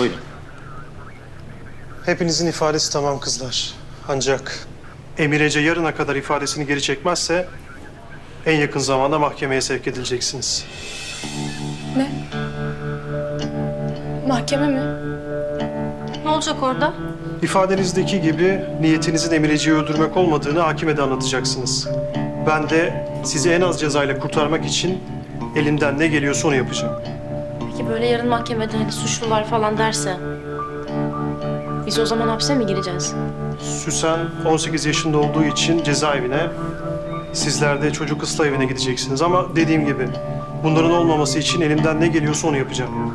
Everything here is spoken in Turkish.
Buyurun. Hepinizin ifadesi tamam kızlar. Ancak Emir Ece yarına kadar ifadesini geri çekmezse en yakın zamanda mahkemeye sevk edileceksiniz. Ne? Mahkeme mi? Ne olacak orada? İfadenizdeki gibi niyetinizin Emir Ece'yi öldürmek olmadığını hakime de anlatacaksınız. Ben de sizi en az cezayla kurtarmak için elimden ne geliyorsa onu yapacağım. Böyle yarın mahkemede hani suçlular falan derse... Biz o zaman hapse mi gireceğiz? Süsen 18 yaşında olduğu için cezaevine, sizler de çocuk ıslah evine gideceksiniz. Ama dediğim gibi bunların olmaması için elimden ne geliyorsa onu yapacağım.